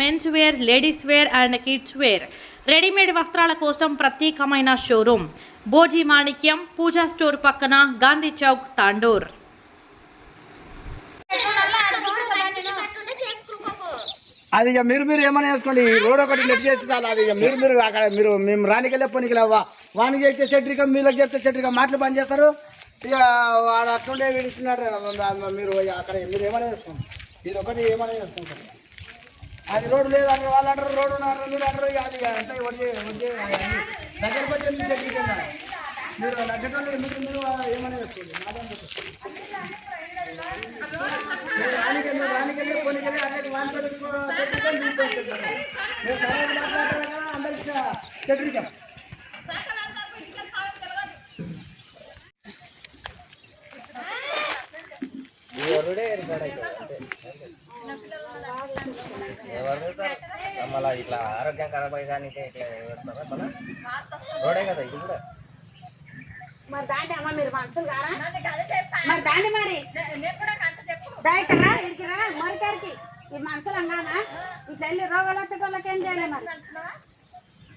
Men's wear ladies wear and kids wear readymade వస్త్రాల కోసం ప్రత్యేకమైన షోరూమ్ భోజీ మాణిక్యం పూజా స్టోర్ పక్కన గాంధీ చౌక్ తాండూర్. అది ఇక మీరు మీరు ఏమైనా వేసుకోండి? రోడ్ ఒకటి నెట్ చేస్తే చాలు. అది ఇక మీరు మీరు అక్కడ మీరు మేము రానికెళ్ళే పనికి వా వానికి చెప్తే చెట్రిక మీలోకి చెప్తే చెట్రిక మాటలు పని చేస్తారు. ఇక వాడు అట్లుండే విడుతున్నాడు మీరు అక్కడ మీరు ఏమైనా వేసుకోండి? ఇది ఒకటి ఏమైనా వేసుకుంటారు? అది రోడ్డు లేదు అంటే వాళ్ళు అంటారు రోడ్డు ఉన్నారు మీరు అంటారు ఇక అది అంతా వడ్డీ వడ్డీ దగ్గరకు వచ్చి మీరు చెట్రిక మీరు నగ్గటోళ్ళు మీరు మీరు ఏమైనా వేసుకోండి రానికెళ్ళి రానికెళ్ళి కొనికెళ్ళి అక్కడికి మళ్ళీ ఇట్లా ఆరోగ్యం ఖరాబ్ అయ్యడానికి ఇట్లా మళ్ళా? రోడే కదా ఇది కూడా. మరి దాంట్లో అమ్మ మీరు మనుషులు కారా? మరి దాండి మరి. దాయికరా మరికారికి ఈ మనుషులు అన్నానా ఇట్లా వెళ్ళి రోగాలు వచ్చేటోళ్ళకి ఏం చేయాలి మరి?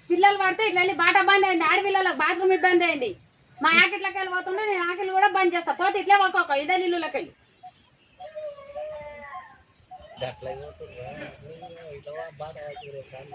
పిల్లలు పడితే ఇట్లా వెళ్ళి బాట బంద్ అయింది. ఆడపిల్లలకు బాత్రూమ్ ఇబ్బంది అయింది. మా ఆకిట్లకి వెళ్ళి పోతుంటే నేను ఆకిలు కూడా బంద్ చేస్తా. పోతే ఇట్లే ఒక్కొక్క ఇదే ఇల్లులకి వెళ్ళి ঢাকলাই তো ওইটাও বাড়া করে কান